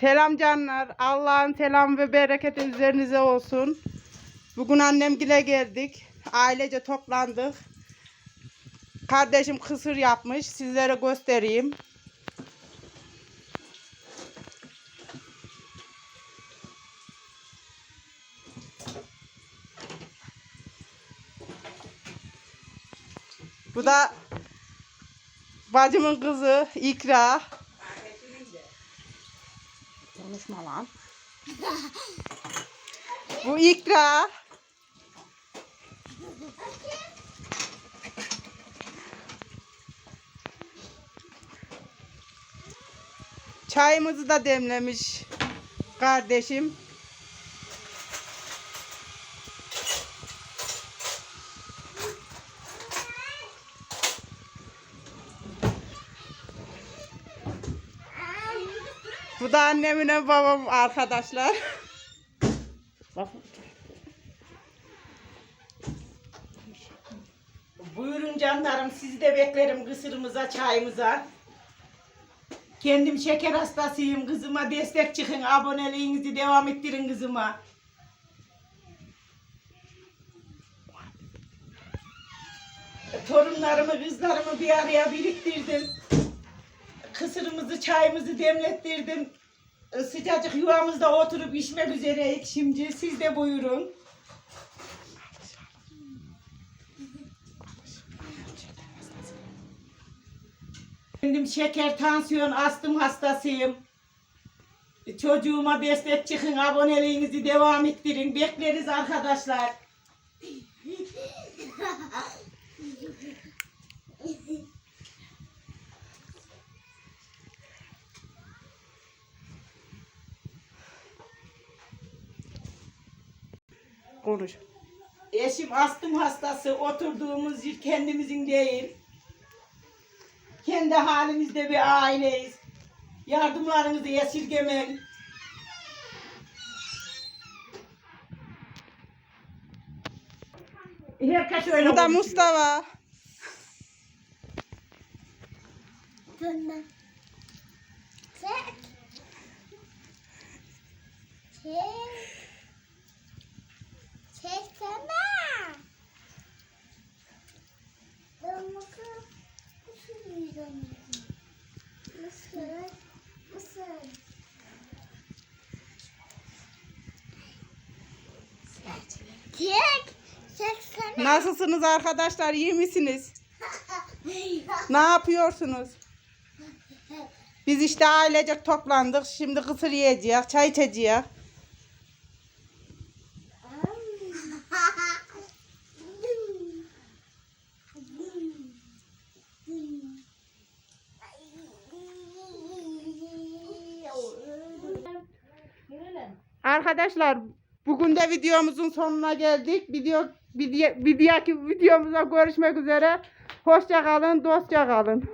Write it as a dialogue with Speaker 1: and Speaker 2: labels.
Speaker 1: Selam canlar. Allah'ın selam ve bereketi üzerinize olsun. Bugün annemgile geldik. Ailece toplandık. Kardeşim kısır yapmış. Sizlere göstereyim. Bu da bacımın kızı İkra. Konuşma lan. Bu İkra. Çayımızı da demlemiş kardeşim. Bu da annemle babam arkadaşlar.
Speaker 2: Buyurun canlarım sizi de beklerim kısırımıza çayımıza. Kendim şeker hastasıyım kızıma destek çıkın aboneliğinizi devam ettirin kızıma. Torunlarımı kızlarımı bir araya biriktirdim. Kısırımızı çayımızı demlettirdim. Sıcacık yuvamızda oturup içmek üzereyik şimdi. Siz de buyurun. Kendim şeker, tansiyon, astım hastasıyım. Çocuğuma destek çıkın, aboneliğinizi devam ettirin. Bekleriz arkadaşlar.
Speaker 1: Konuş.
Speaker 2: Eşim astım hastası, oturduğumuz yer kendimizin değil. Kendi halimizde bir aileyiz. Yardımlarınızı esirgemeyin. Herkes öyle
Speaker 1: Bu da
Speaker 2: konuşuyor.
Speaker 1: Mustafa.
Speaker 3: Dönme. Çek. Çek. Çeksene.
Speaker 1: Nasılsınız arkadaşlar? İyi misiniz? Ne yapıyorsunuz? Biz işte ailecek toplandık. Şimdi kısır yiyeceğiz, çay içeceğiz. Arkadaşlar bugün de videomuzun sonuna geldik. Video, video, videodaki videomuza görüşmek üzere. Hoşça kalın, dostça kalın.